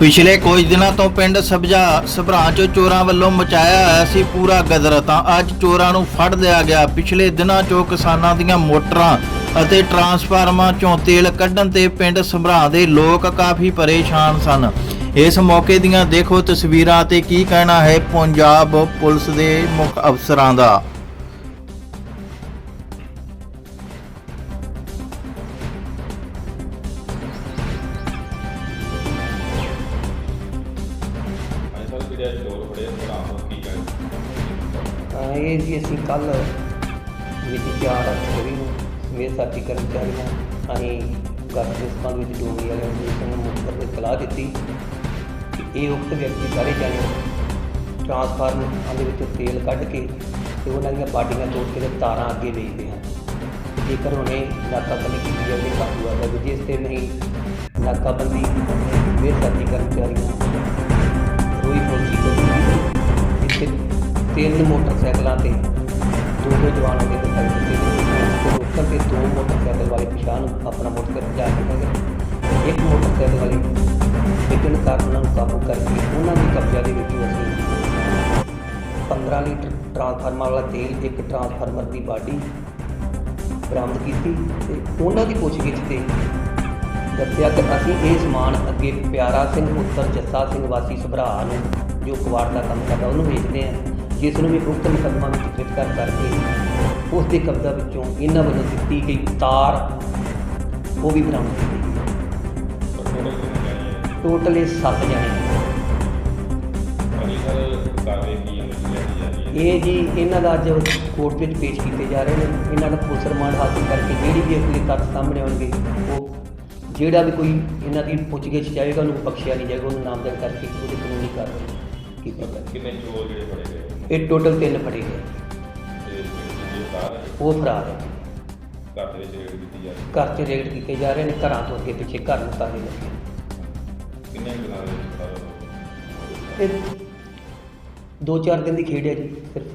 ਪਿਛਲੇ ਕੁਝ ਦਿਨਾਂ ਤੋਂ ਪਿੰਡ ਸਬਜਾ ਸਭਰਾ 'ਚੋਂ ਚੋਰਾਂ ਵੱਲੋਂ ਮਚਾਇਆ ਹੋਇਆ ਸੀ ਪੂਰਾ ਗਦਰ ਤਾਂ ਅੱਜ ਚੋਰਾਂ ਨੂੰ ਫੜ ਲਿਆ ਗਿਆ। ਪਿਛਲੇ ਦਿਨਾਂ 'ਚੋਂ ਕਿਸਾਨਾਂ ਦੀਆਂ ਮੋਟਰਾਂ ਅਤੇ ਟਰਾਂਸਫਾਰਮਾਂ 'ਚੋਂ ਤੇਲ ਕੱਢਣ ਤੇ ਪਿੰਡ ਸਭਰਾਂ ਦੇ ਲੋਕ ਕਾਫੀ ਪਰੇਸ਼ਾਨ ਸਨ। ਇਸ ਮੌਕੇ ਦੀਆਂ ਦੇਖੋ ਤਸਵੀਰਾਂ ਤੇ ਕੀ ਕਹਿਣਾ ਹੈ ਪੰਜਾਬ ਪੁਲਿਸ ਦੇ ਮੁੱਖ ਅਫਸਰਾਂ ਦਾ। ਜਿਹੜੇ ਚੋਰ ਫੜੇ ਆ, ਨੂੰ ਕੀ ਕਹਿਣਾ ਅਹ ਇਹ ਜੀ ਅਸੀਂ ਕੱਲ ਮਿਤੀ 4 ਅਕਤੂਬਰ ਨੂੰ ਸਮੇਤ ਸਾਥੀ ਕਰਮਚਾਰੀਆਂ ਅਸੀਂ ਘਰ ਦੇ ਸੰਬੰਧ ਵਿੱਚ ਡੋਂਗੀ ਵਾਲਿਆਂ ਨੂੰ ਸਾਨੂੰ ਮੁਖਬਰ ਸਲਾਹ ਦਿੱਤੀ ਕਿ ਇਹ ਉਕਤ ਵਿਅਕਤੀ ਸਾਰੇ ਜਾਣੇ ਟਰਾਂਸਫਾਰਮਰ ਦੇ ਵਿੱਚੋਂ ਤੇਲ ਕੱਢ ਕੇ ਤੇ ਉਹਨਾਂ ਦੀਆਂ ਬਾਡੀਆਂ ਤੋੜ ਕੇ ਤੇ ਤਾਰਾਂ ਅੱਗੇ ਵੇਚਦੇ ਹਨ। ਜੇਕਰ ਉਹਨੇ ਨਾਕਾਬੰਦੀ ਕੀਤੀ ਜਾਵੇ ਕਾਬੂ ਆ ਜਾਵੇ ਜਿਸ ਤੇ ਨਹੀਂ ਨਾਕਾਬੰਦੀ ਸਮੇਤ ਸਾਥੀ ਕਰਮਚਾਰੀਆਂ ਤਿੰਨ ਮੋਟਰਸਾਈਕਲਾਂ ਤੇ ਦੋ ਦੋ ਜਵਾਨਾਂ ਦੇ ਦਿਖਾਈ ਤੇ ਰੋਕਣ ਤੇ ਦੋ ਮੋਟਰਸਾਈਕਲ ਵਾਲੇ ਪਛਾਣ ਆਪਣਾ ਮੋਟਰਸਾਈਕਲ ਜਾ ਕੇ ਗਏ। ਇੱਕ ਮੋਟਰਸਾਈਕਲ ਵਾਲੇ ਵਿਕਣ ਕਾਰਨ ਉਹਨਾਂ ਨੂੰ ਕਾਬੂ ਕਰਕੇ ਉਹਨਾਂ ਦੇ ਕਬਜ਼ਾ ਦੇ ਵਿੱਚ ਅਸੀਂ 15 ਲੀਟਰ ਟਰਾਂਸਫਾਰਮਰ ਵਾਲਾ ਤੇਲ, ਇੱਕ ਟਰਾਂਸਫਾਰਮਰ ਦੀ ਬਾਡੀ ਬਰਾਮਦ ਕੀਤੀ ਤੇ ਉਹਨਾਂ ਦੀ ਪੁੱਛਗਿੱਛ ਤੇ ਦੱਸਿਆ ਕਿ ਅਸੀਂ ਇਹ ਸਮਾਨ ਅੱਗੇ ਪਿਆਰਾ ਸਿੰਘ, ਪੁੱਤਰ ਜੱਸਾ ਸਿੰਘ ਵਾਸੀ ਸਭਰਾ ਨੂੰ ਜੋ ਕਵਾੜ ਦਾ ਕੰਮ ਕਰਦਾ, ਉਹਨੂੰ ਵੇਚਦੇ ਆ ਜਿਸ ਨੂੰ ਵੀ ਉਕਤ ਮੁਕੱਦਮਾ ਵਿੱਚ ਗ੍ਰਿਫਤਾਰ ਕਰਕੇ ਉਸ ਦੇ ਕਬਜ਼ਾ ਵਿੱਚੋਂ ਇਹਨਾਂ ਵੱਲੋਂ ਦਿੱਤੀ ਗਈ ਤਾਰ ਉਹ ਵੀ ਬਰਾਮਦ ਕੀਤੀ ਟੋਟਲ ਇਹ 7 ਜਣੇ ਇਹ ਜੀ, ਇਹਨਾਂ ਦਾ ਅੱਜ ਕੋਰਟ ਵਿੱਚ ਪੇਸ਼ ਕੀਤੇ ਜਾ ਰਹੇ ਨੇ। ਇਹਨਾਂ ਦਾ ਪੁਲਿਸ ਰਿਮਾਂਡ ਹਾਸਲ ਕਰਕੇ ਜਿਹੜੀ ਵੀ ਅਗਲੀ ਤੱਥ ਸਾਹਮਣੇ ਆਉਣਗੇ, ਉਹ ਜਿਹੜਾ ਵੀ ਕੋਈ ਇਹਨਾਂ ਦੀ ਪੁੱਛਗਿੱਛ ਚਾਹੇਗਾ ਉਹਨੂੰ ਬਖਸ਼ਿਆ ਨਹੀਂ ਜਾਏਗਾ, ਉਹਨੂੰ ਨਾਮਜ਼ਦ ਕਰਕੇ ਉਹਦੀ ਕਾਨੂੰਨੀ ਕਾਰਵਾਈ ਕੀਤੀ ਜਾਏਗੀ। ਕਿੰਨੇ ਚੋਰ ਜਿਹੜੇ ਫੜੇ ਗਏ? ਇਹ ਟੋਟਲ ਤਿੰਨ ਫੜੇ ਗਏ। ਤੇ ਜਿਹੜੇ ਕਾਰ ਹੈ ਉਹ ਫਰਾਰ ਹੈ ਘਰ ਦੇ ਵਿੱਚ ਰੇਡ ਕੀਤੀ ਜਾ ਰਹੀ ਘਰ 'ਚ ਰੇਡ ਕੀਤੇ ਜਾ ਰਹੇ ਨੇ ਘਰਾਂ ਤੋਂ ਅੱਗੇ ਪਿੱਛੇ ਘਰ ਨੂੰ ਤਾਲੇ ਲੱਗੇ ਹੈ। ਕਿੰਨੇ ਦਿਨਾਂ ਦੇ ਵਿੱਚ ਇਹ ਚਾਰ ਦਿਨ ਦੀ ਖੇਡ ਹੈ ਜੀ ਸਿਰਫ।